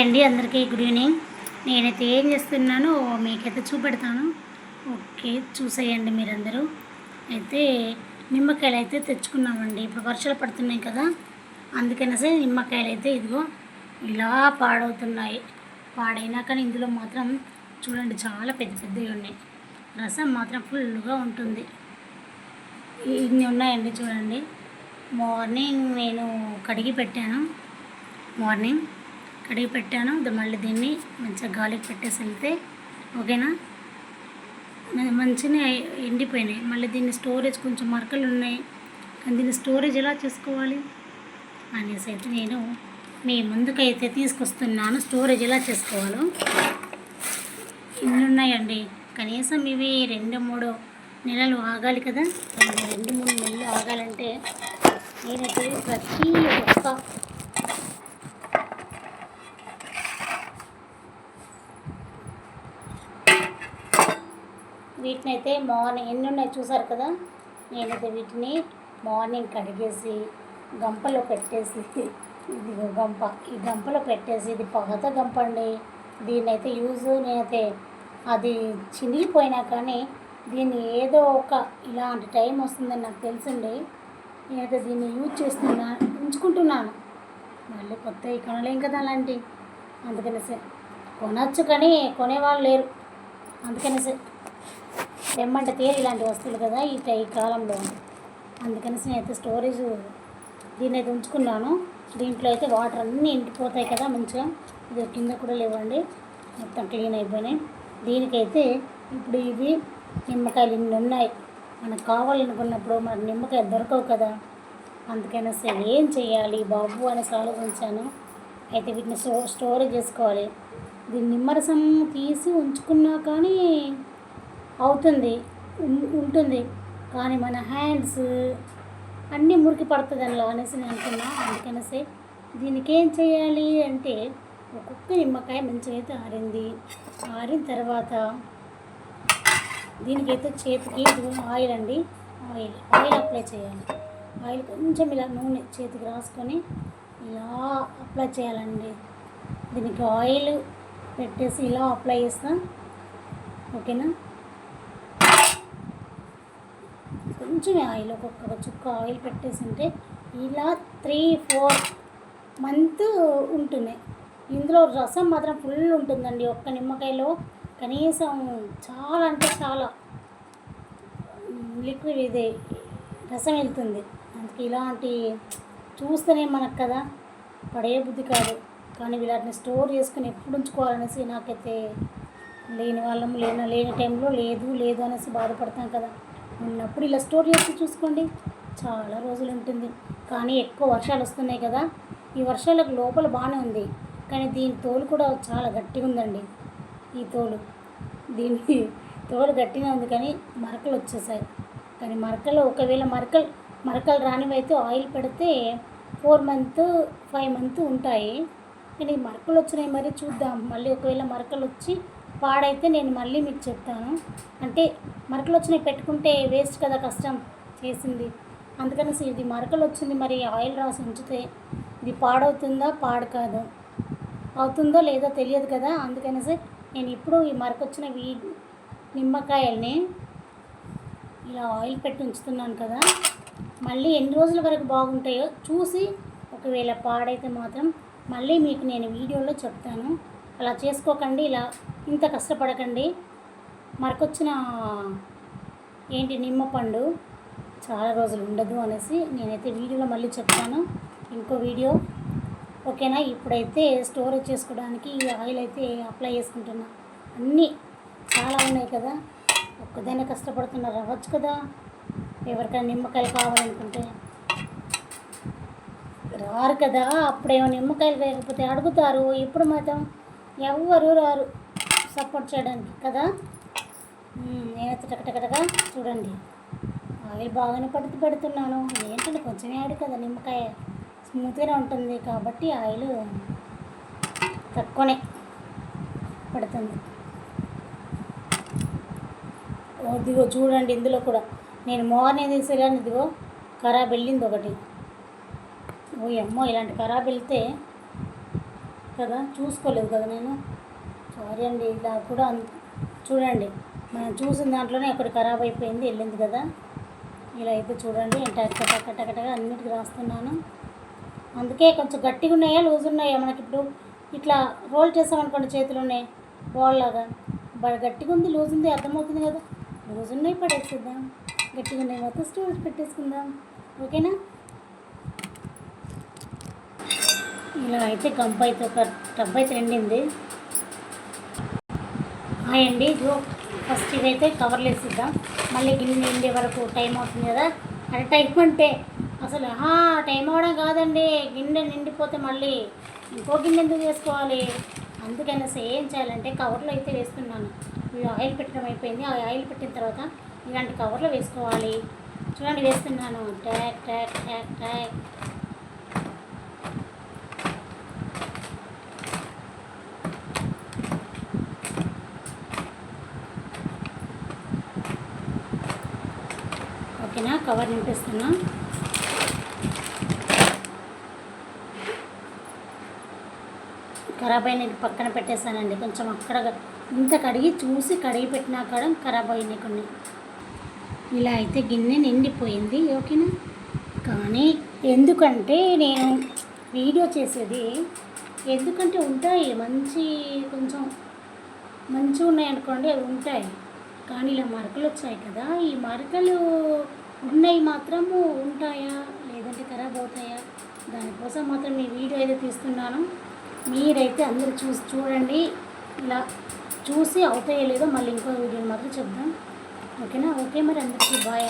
అండి అందరికీ good evening. నేనైతే ఏం చేస్తున్నానో మీకైతే చూపెడతాను. ఓకే చూసేయండి మీరందరూ. అయితే నిమ్మకాయలు అయితే తెచ్చుకున్నామండి. ఇప్పుడు వర్షాలు పడుతున్నాయి కదా అందుకనేసి నిమ్మకాయలు అయితే ఇదిగో ఇలా పాడవుతున్నాయి. పాడైనా కానీ ఇందులో మాత్రం చూడండి చాలా పెద్ద పెద్దవి ఉన్నాయి. రసం మాత్రం ఫుల్గా ఉంటుంది. ఇన్ని ఉన్నాయండి చూడండి. మార్నింగ్ నేను కడిగి పెట్టాను. మార్నింగ్ కడిగి పెట్టాను. మళ్ళీ దీన్ని మంచిగా గాలికి పెట్టేసి వెళ్తే ఓకేనా? మంచిగా ఎండిపోయినాయి. మళ్ళీ దీన్ని స్టోరేజ్ కొంచెం మరకలు ఉన్నాయి. కానీ దీన్ని స్టోరేజ్ ఎలా చేసుకోవాలి? అనేసి అయితే నేను మీ ముందుకైతే తీసుకొస్తున్నాను. స్టోరేజ్ ఎలా చేసుకోవాలో. ఇన్ని ఉన్నాయండి కనీసం ఇవి రెండు మూడు నెలలు ఆగాలి కదా. రెండు రెండు మూడు నెలలు ఆగాలంటే నేనైతే ప్రతి ఒక్క వీటిని అయితే మార్నింగ్ ఎన్ని ఉన్నాయి చూసారు కదా? నేనైతే వీటిని మార్నింగ్ కడిగేసి గంపలో పెట్టేసి ఇది గంప. ఈ గంపలో పెట్టేసి ఇది పాత గంప అండి. దీన్ని అయితే యూజ్ నేనైతే అది చినిగిపోయినా కానీ దీన్ని ఏదో ఒక ఇలాంటి టైం వస్తుందని నాకు తెలిసిండి. నేనైతే దీన్ని యూజ్ చేస్తున్నా ఉంచుకుంటున్నాను. మళ్ళీ కొత్తవి కొనలేం కదా అలాంటి. అందుకనేసి కొనచ్చు కానీ కొనేవాళ్ళు లేరు. అందుకనేసి తెమ్మంట తేరు ఇలాంటి వస్తువులు కదా ఈ ఈ కాలంలో. అందుకనేసి నేనైతే స్టోరేజ్ దీన్ని అయితే ఉంచుకున్నాను. దీంట్లో అయితే వాటర్ అన్నీ ఇంటిపోతాయి కదా మంచిగా. ఇది కింద కూడా లేవండి. మొత్తం క్లీన్ అయిపోయినాయి. దీనికైతే ఇప్పుడు ఇవి నిమ్మకాయలు ఇన్ని ఉన్నాయి. మనకు కావాలనుకున్నప్పుడు మరి నిమ్మకాయ దొరకవు కదా. అందుకనేసి ఏం చేయాలి బాబు అనేసి ఆలోచించాను. అయితే వీటిని స్టో స్టోరేజ్ చేసుకోవాలి. దీన్ని నిమ్మరసం తీసి ఉంచుకున్నా కానీ అవుతుంది ఉంటుంది. కానీ మన హ్యాండ్స్ అన్నీ మురికి పడుతుంది అందులో అనేసి నేను అనుకున్నా. అందుకనేసి దీనికి ఏం చేయాలి అంటే ఒక్కొక్క నిమ్మకాయ మంచిగా అయితే ఆరింది. ఆరిన తర్వాత దీనికైతే చేతికి ఆయిల్ అండి. ఆయిల్ ఆయిల్ అప్లై చేయాలి. ఆయిల్ కొంచెం ఇలా నూనె చేతికి రాసుకొని ఇలా అప్లై చేయాలండి. దీనికి ఆయిల్ పెట్టేసి ఇలా అప్లై చేస్తాం. ఓకేనా? కొంచెమే ఆయిల్ ఒక్కొక్క చుక్క ఆయిల్ పెట్టేసి ఉంటే ఇలా త్రీ ఫోర్ మంత్ ఉంటున్నాయి ఇందులో రసం మాత్రం ఫుల్ ఉంటుందండి ఒక్క నిమ్మకాయలో. కనీసం చాలా అంటే చాలా లిక్విడ్ ఇది రసం వెళ్తుంది. అందుకే ఇలాంటి చూస్తేనే మనకు కదా పడే బుద్ధి కాదు. కానీ వీళ్ళని స్టోర్ చేసుకుని ఎప్పుడు ఉంచుకోవాలనేసి నాకైతే లేని వాళ్ళం లేని లేని టైంలో లేదు లేదు అనేసి బాధపడతాం కదా. ఉన్నప్పుడు ఇలా స్టోర్ చేసి చూసుకోండి. చాలా రోజులు ఉంటుంది. కానీ ఎక్కువ వర్షాలు వస్తున్నాయి కదా. ఈ వర్షాలకు లోపల బాగానే ఉంది. కానీ దీని తోలు కూడా చాలా గట్టిగా ఉందండి. ఈ తోలు. దీన్ని తోలు గట్టిగా ఉంది కానీ మరకలు వచ్చేసాయి. కానీ మరకలు ఒకవేళ మరకలు మరకలు రానివైతే ఆయిల్ పెడితే ఫోర్ మంత్ ఫైవ్ మంత్ ఉంటాయి. కానీ మరకలు వచ్చినాయి మరి చూద్దాం. మళ్ళీ ఒకవేళ మరకలు వచ్చి పాడైతే నేను మళ్ళీ మీకు చెప్తాను. అంటే మరకలు వచ్చినాయి పెట్టుకుంటే వేస్ట్ కదా కష్టం చేసింది. అందుకనేసి ఇది మరకలు వచ్చింది మరి ఆయిల్ రాసి ఉంచితే ఇది పాడవుతుందా పాడు కాదు? అవుతుందో లేదో తెలియదు కదా. అందుకనేసి నేను ఇప్పుడు ఈ మరకొచ్చిన వీ నిమ్మకాయల్ని ఇలా ఆయిల్ పెట్టి ఉంచుతున్నాను కదా. మళ్ళీ ఎన్ని రోజుల వరకు బాగుంటాయో చూసి ఒకవేళ పాడైతే మాత్రం మళ్ళీ మీకు నేను వీడియోలో చెప్తాను. అలా చేసుకోకండి ఇలా ఇంత కష్టపడకండి. మరకొచ్చిన ఏంటి నిమ్మపండు చాలా రోజులు ఉండదు అనేసి నేనైతే వీడియోలో మళ్ళీ చెప్తాను. ఇంకో వీడియో. ఓకేనా? ఇప్పుడైతే స్టోరేజ్ చేసుకోవడానికి ఈ ఆయిల్ అయితే అప్లై చేసుకుంటున్నా. అన్నీ చాలా ఉన్నాయి కదా. ఒక్కదైనా కష్టపడుతున్నారు అవ్వచ్చు కదా. ఎవరికైనా నిమ్మకాయలు కావాలనుకుంటే. రారు కదా. అప్పుడేమో నిమ్మకాయలు లేకపోతే అడుగుతారు. ఇప్పుడు మాత్రం? ఎవ్వరు రారు. సపోర్ట్ చేయడానికి కదా? నేనైతే టకటకటగా చూడండి. ఆయిల్ బాగానే పడుతూ పెడుతున్నాను. ఏంటంటే కొంచెం యాడ్ కదా నిమ్మకాయ. స్మూత్గానే ఉంటుంది కాబట్టి ఆయిల్ తక్కువనే పడుతుంది. ఇదిగో చూడండి ఇందులో కూడా. నేను మార్నింగ్ తీసేగానే ఇదిగో ఖరాబ్ వెళ్ళింది ఒకటి. ఓ అమ్మో ఇలాంటి ఖరాబ్ వెళ్తే కదా చూసుకోలేదు కదా నేను. సారీ అండి ఇలా కూడా చూడండి. మనం చూసిన దాంట్లోనే అక్కడ ఖరాబ్ అయిపోయింది వెళ్ళింది కదా. ఇలా అయితే చూడండి టక టక అన్నిటికి రాస్తున్నాను. అందుకే కొంచెం గట్టిగా ఉన్నాయా లూజ్ ఉన్నాయా? మనకి ఇప్పుడు ఇట్లా రోల్ చేసామనుకోండి చేతులు ఉన్నాయి బాల్ లాగా. బాగా గట్టిగా ఉంది లూజ్ ఉంది అర్థమవుతుంది కదా. లూజ్ ఉన్నాయి పడేసేద్దాం. గట్టిగా ఉన్నాయి మొత్తం స్టోరేజ్ పెట్టేసుకుందాం. ఓకేనా? ఇలా అయితే గంప అయితే ఒక టబ్ అయితే నిండింది. ఉన్నాయండి అండి. ఇదిగో ఫస్ట్ ఇవైతే కవర్లు వేసిద్దాం మళ్ళీ గిన్నె నిండే వరకు టైం అవుతుంది కదా. అంటే టైం అంటే అసలు ఆహా, టైం అవడం కాదండి. గిన్నె నిండిపోతే మళ్ళీ ఇంకో గిన్నె ఎందుకు వేసుకోవాలి? అందుకనేసి ఏం చేయాలంటే కవర్లో అయితే వేస్తున్నాను. ఇవి ఆయిల్ పెట్టడం అయిపోయింది. ఆ ఆయిల్ పెట్టిన తర్వాత ఇలాంటి కవర్లో వేసుకోవాలి. చూడండి వేస్తున్నాను. ట్యాక్ ట్యాక్ ట్యాక్ ట్యాక్ ఓకేనా? కవర్ నింపిస్తున్నా. ఖరాబ్ అయిన పక్కన పెట్టేశానండి. కొంచెం అక్కడ ఇంత కడిగి చూసి కడిగి పెట్టినా కూడా ఖరాబ్ అయినాయి కొన్ని. ఇలా అయితే గిన్నె నిండిపోయింది. ఓకేనా? కానీ ఎందుకంటే నేను వీడియో చేసేది ఎందుకంటే ఉంటాయి. మంచి కొంచెం మంచిగా ఉన్నాయి అనుకోండి అవి ఉంటాయి. కానీ ఇలా మరకలు వచ్చాయి కదా. ఈ మరకలు ఉన్నాయి మాత్రము ఉంటాయా? లేదంటే ఖరాబ్ అవుతాయా? దానికోసం మాత్రం మీ వీడియో అయితే తీస్తున్నాను. మీరైతే అందరూ చూసి చూడండి. ఇలా చూసి అవుతాయో లేదో మళ్ళీ ఇంకో వీడియోని మాత్రం చెప్దాం. ఓకేనా? ఓకే మరి అందరికీ బాయ్.